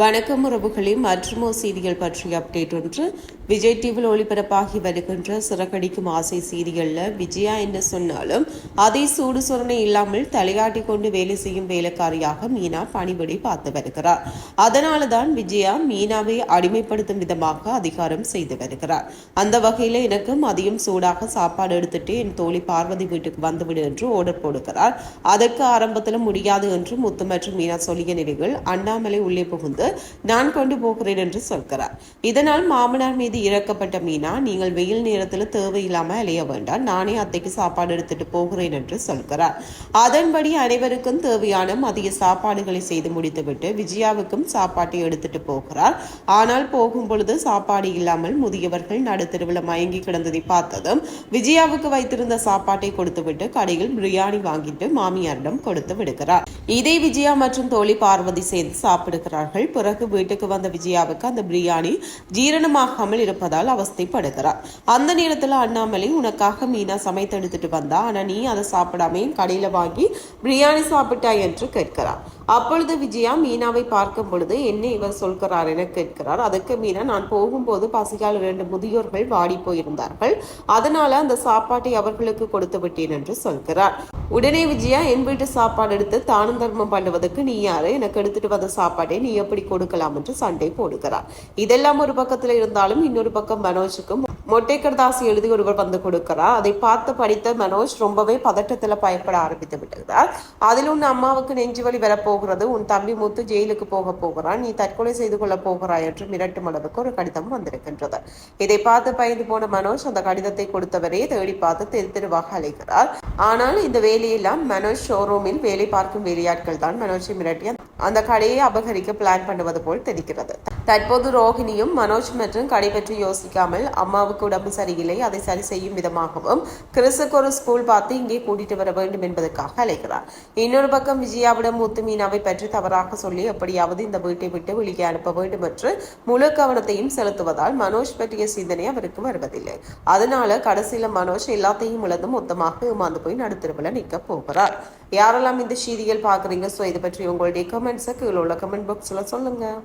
வணக்கம் உறவுகளே மற்றுமோ சீரியல் பற்றிய அப்டேட் ஒன்று. விஜய் டிவியில் ஒளிபரப்பாகி வருகின்ற சிறகடிக்கும் ஆசை சீரியலில் விஜயா என்ன சொன்னாலும் அதை சூடு சுரணை இல்லாமல் தலையாட்டி கொண்டு வேலை செய்யும் வேலைக்காரியாக மீனா பணிபடி பார்த்து வருகிறார். அதனால தான் விஜயா மீனாவை அடிமைப்படுத்தும் விதமாக அதிகாரம் செய்து வருகிறார். அந்த வகையில் எனக்கும் அதையும் சூடாக சாப்பாடு எடுத்துட்டு என் தோழி பார்வதி வீட்டுக்கு வந்துவிடு என்று ஓர்டர் போடுகிறார். அதற்கு ஆரம்பத்தில் முடியாது என்று முத்து மற்றும் மீனா சொல்லிய நிலையில் அண்ணாமலை உள்ளே புகுந்து நான் கொண்டு போகிறேன் என்று சொல்கிறார். இதனால் மாமனார் மீது இறக்கப்பட்ட மீனா நீங்கள் வெயில் நேரத்தில் தேவையில்லாமல் அலைய வேண்டாம். நானே அத்தைக்கு சாப்பாடு எடுத்துட்டு போகிறேன் என்று சொல்கிறார். அதன்படி அனைவருக்கும் தேவையான மதிய சாப்பாடுகளை செய்து முடித்துவிட்டு விஜயாவுக்கும் சாப்பாட்டை எடுத்துட்டு போகிறார். ஆனால் போகும் பொழுது சாப்பாடு இல்லாமல் முதியவர்கள் நடுத்தருவில் மயங்கி கிடந்ததை பார்த்ததும் விஜயாவுக்கு வைத்திருந்த சாப்பாட்டை கொடுத்துவிட்டு கடையில் பிரியாணி வாங்கிட்டு மாமியாரிடம் கொடுத்து விடுகிறார். இதை விஜயா மற்றும் தோழி பார்வதி சேர்ந்து சாப்பிடுகிறார்கள். பிறகு வீட்டுக்கு வந்த விஜயாவுக்கு அந்த பிரியாணி ஜீரணமாகாமல் இருப்பதால் அவஸ்தைப்படுகிறார். அந்த நேரத்தில் அண்ணாமலை உனக்காக மீனா சமைத்து எடுத்துட்டு வந்தா ஆனா நீ அதை சாப்பிடாம கடையில வாங்கி பிரியாணி சாப்பிட்டாய் என்று கேட்கிறார். அப்பொழுது விஜயா மீனாவை பார்க்கும் பொழுது என்ன இவர் சொல்கிறார் என கேட்கிறார். அதுக்கு மீனா நான் போகும்போது பசியால் இரண்டு முதியோர்கள் வாடி போயிருந்தார்கள். அதனால அந்த சாப்பாட்டை அவர்களுக்கு கொடுத்து விட்டேன் என்று சொல்கிறார். உடனே விஜயா என் வீட்டு சாப்பாடு எடுத்து தானம் தர்மம் பண்ணுவதற்கு நீ யாரு? எனக்கு எடுத்துட்டு வந்த சாப்பாட்டை நீ எப்படி கொடுக்கலாம்? என்று சண்டை போடுகிறார். இதெல்லாம் ஒரு பக்கத்துல இருந்தாலும் இன்னொரு பக்கம் மனோஜுக்கும் மொட்டை கடதாசி எழுதி ஒருவர் வந்து கொடுக்கிறார். அதை பார்த்து படித்த மனோஜ் ரொம்பவே பதட்டத்தில் பயப்பட ஆரம்பித்து விட்டார் அதில் உன் அம்மாவுக்கு நெஞ்சு வலி வரப்போகிறது. உன் தம்பி முத்து ஜெயிலுக்கு போக போகிறான். நீ தற்கொலை செய்து கொள்ள போகிறாய் என்று மிரட்டும் அளவுக்கு ஒரு கடிதம் வந்திருக்கின்றது. இதை பார்த்து பயந்து போன மனோஜ் அந்த கடிதத்தை கொடுத்தவரே தேடி பார்த்து தெரு தெருவாக அழைக்கிறார் ஆனால் இந்த வேலையெல்லாம் மனோஜ் ஷோரூமில் வேலை பார்க்கும் வேலையாட்கள் தான். மனோஜை மிரட்டி அந்த கடையை அபகரிக்க பிளான் பண்ணுவது போல் தெரிகிறது. தற்போது ரோஹிணியும் மனோஜ் மற்றும் கடை பற்றி யோசிக்காமல் அம்மாவுக்கு உடம்பு சரியில்லை. அதை சரி செய்யும் விதமாகவும் கிறிஸுக்கு ஒரு ஸ்கூல் பார்த்து இங்கே கூட்டிட்டு வர வேண்டும் என்பதற்காக அழைக்கிறார். இன்னொரு பக்கம் விஜயாவிடம் முத்து மீனாவை பற்றி தவறாக சொல்லி எப்படியாவது இந்த வீட்டை விட்டு வெளியே அனுப்ப வேண்டும் என்று முழு கவனத்தையும் செலுத்துவதால் மனோஜ் பற்றிய சிந்தனை அவருக்கு வருவதில்லை. அதனால கடைசியில மனோஜ் எல்லாத்தையும் இழந்து மொத்தமாக ஏமாந்து போய் நடுத்தருவில் நிற்க போகிறார். யாரெல்லாம் இந்த சீரியல் பார்க்குறீங்க? ஸோ இதை பற்றி உங்களுடைய கமெண்ட்ஸை கீழே உள்ள கமெண்ட் பாக்ஸில் சொல்லுங்கள்